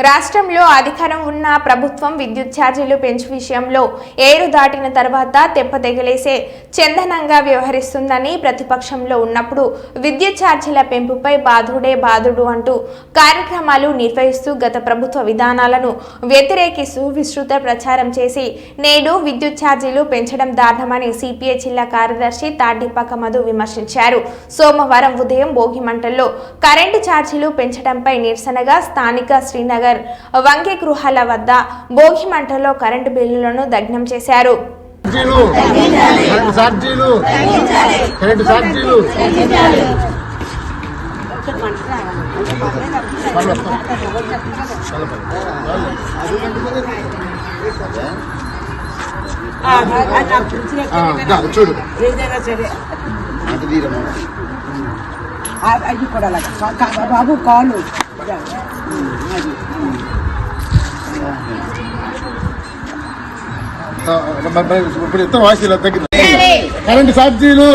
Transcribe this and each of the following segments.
రాష్ట్రంలో అధికారం ఉన్న ప్రభుత్వం విద్యుత్ ఛార్జీలు పెంచు విషయంలో ఏరు దాటిన తర్వాత తెప్పతెగలేసే చందనంగా వ్యవహరిస్తుందని ప్రతిపక్షంలో ఉన్నప్పుడు విద్యుత్ ఛార్జీల పెంపుపై బాధుడే బాధుడు అంటూ కార్యక్రమాలు నిర్వహిస్తూ గత ప్రభుత్వ విధానాలను వ్యతిరేకిస్తూ విస్తృత ప్రచారం చేసి నేడు విద్యుత్ ఛార్జీలు పెంచడం దారుణమని సిపిఐ జిల్లా కార్యదర్శి తాడిపాక మధు విమర్శించారు. సోమవారం ఉదయం భోగి మంటల్లో కరెంటు ఛార్జీలు పెంచడంపై నిరసనగా స్థానిక శ్రీనగర్ నగర్ వంకే గృహాల వద్ద భోగి మంటల్లో కరెంటు బిల్లులను దగ్నం చేశారు. చూడు అది కూడా బాబు కాలు. ரொம்ப எப்படி எத்தனை வாசியில் தைக்கிறது కరెంటు ఛార్జీలు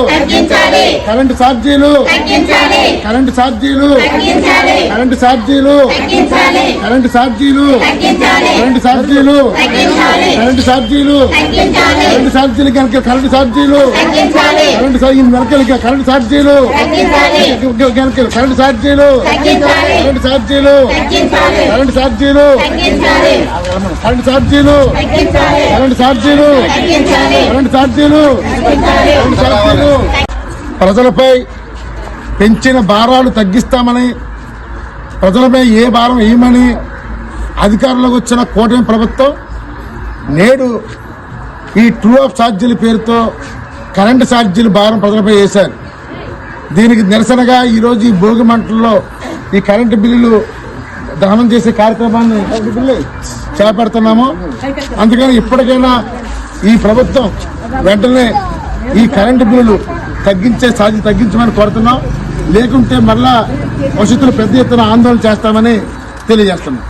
కరెంటు ఛార్జీలు కరెంటు ఛార్జీలు కరెంటు ఛార్జీలు కరెంటు ఛార్జీలు కరెంటు ఛార్జీలు కరెంటు ఛార్జీలు కరెంటు ఛార్జీలు కనుక కరెంటు ఛార్జీలు కరెంటు వెనకాల కరెంటు ఛార్జీలు కనుక కరెంటు ఛార్జీలు కరెంటు ఛార్జీలు కరెంటు ఛార్జీలు కరెంటు ఛార్జీలు కరెంటు ఛార్జీలు కరెంటు ఛార్జీలు కరెంటు ఛార్జీలు ప్రజలపై పెంచిన భారాలు తగ్గిస్తామని ప్రజలపై ఏ భారం వేయమని అధికారంలోకి వచ్చిన కూటమి ప్రభుత్వం నేడు ఈ ట్రూ ఆఫ్ ఛార్జీల పేరుతో కరెంటు ఛార్జీలు భారం ప్రజలపై వేశారు. దీనికి నిరసనగా ఈరోజు ఈ భోగి మంటల్లో ఈ కరెంటు బిల్లులు దహనం చేసే కార్యక్రమాన్ని చేపడుతున్నాము. అందుకని ఇప్పటికైనా ఈ ప్రభుత్వం వెంటనే ఈ కరెంటు బిల్లులు తగ్గించే సాధ్యత తగ్గించమని కోరుతున్నాం. లేకుంటే మళ్ళా భవిష్యత్తులో పెద్ద ఎత్తున ఆందోళన చేస్తామని తెలియజేస్తున్నాం.